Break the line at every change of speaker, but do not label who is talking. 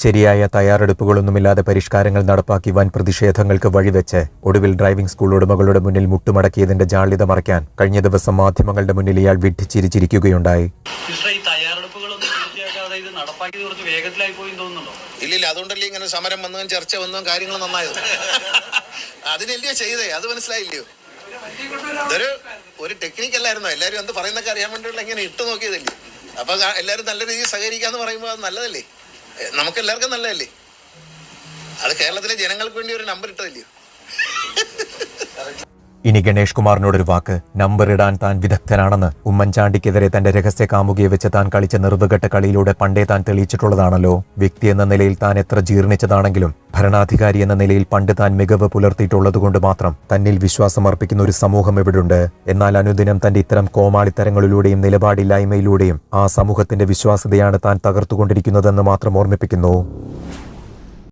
ശരിയായ തയ്യാറെടുപ്പുകളൊന്നുമില്ലാതെ പരിഷ്കാരങ്ങൾ നടപ്പാക്കി വൻ പ്രതിഷേധങ്ങൾക്ക് വഴിവെച്ച് ഒടുവിൽ ഡ്രൈവിംഗ് സ്കൂൾ ഉടമകളുടെ മുന്നിൽ മുട്ടുമടക്കിയതിന്റെ ജാള്യത മറയ്ക്കാൻ കഴിഞ്ഞ ദിവസം മാധ്യമങ്ങളുടെ മുന്നിൽ ഇയാൾ വിഡ്ഢിച്ചിരിച്ചിരിക്കുകയുണ്ടായി.
ഇല്ലില്ല അതുകൊണ്ടല്ലേ ഇങ്ങനെ സമരം വന്നതും ചർച്ച വന്നതും കാര്യങ്ങൾ നന്നായത്. അതിനല്ലയോ ചെയ്തേ അത് മനസ്സിലായില്ലയോ? ഇതൊരു ഒരു ടെക്നിക്ക് അല്ലായിരുന്നോ? എല്ലാവരും എന്ത് പറയുന്നൊക്കെ അറിയാൻ വേണ്ടിയുള്ള ഇങ്ങനെ ഇട്ട് നോക്കിയതല്ലേ? അപ്പൊ എല്ലാരും എല്ലാവരും നല്ല രീതിയിൽ സഹകരിക്കാന്ന് പറയുമ്പോൾ അത് നല്ലതല്ലേ? നമുക്ക് എല്ലാവർക്കും നല്ലതല്ലേ? അത് കേരളത്തിലെ ജനങ്ങൾക്ക് വേണ്ടി ഒരു നമ്പർ ഇട്ടതല്ലയോ
ഇനി ഗണേഷ് കുമാറിനോടൊരു വാക്ക്. നമ്പർ ഇടാൻ താൻ വിദഗ്ധനാണെന്ന്. ഉമ്മൻചാണ്ടിക്കെതിരെ തന്റെ രഹസ്യ കാമുകിയെ വെച്ച് താൻ കളിച്ച നിർവഘട്ട കളിയിലൂടെ പണ്ടേ താൻ തെളിയിച്ചിട്ടുള്ളതാണല്ലോ. വ്യക്തി എന്ന നിലയിൽ താൻ എത്ര ജീർണിച്ചതാണെങ്കിലും ഭരണാധികാരി എന്ന നിലയിൽ പണ്ട് താൻ മികവ് പുലർത്തിയിട്ടുള്ളതുകൊണ്ട് മാത്രം തന്നിൽ വിശ്വാസമർപ്പിക്കുന്ന ഒരു സമൂഹം എവിടുണ്ട്? എന്നാൽ അനുദിനം തന്റെ ഇത്തരം കോമാളിത്തരങ്ങളിലൂടെയും നിലപാടില്ലായ്മയിലൂടെയും ആ സമൂഹത്തിന്റെ വിശ്വാസ്യതയാണ് താൻ തകർത്തുകൊണ്ടിരിക്കുന്നതെന്ന് മാത്രം ഓർമ്മിപ്പിക്കുന്നു.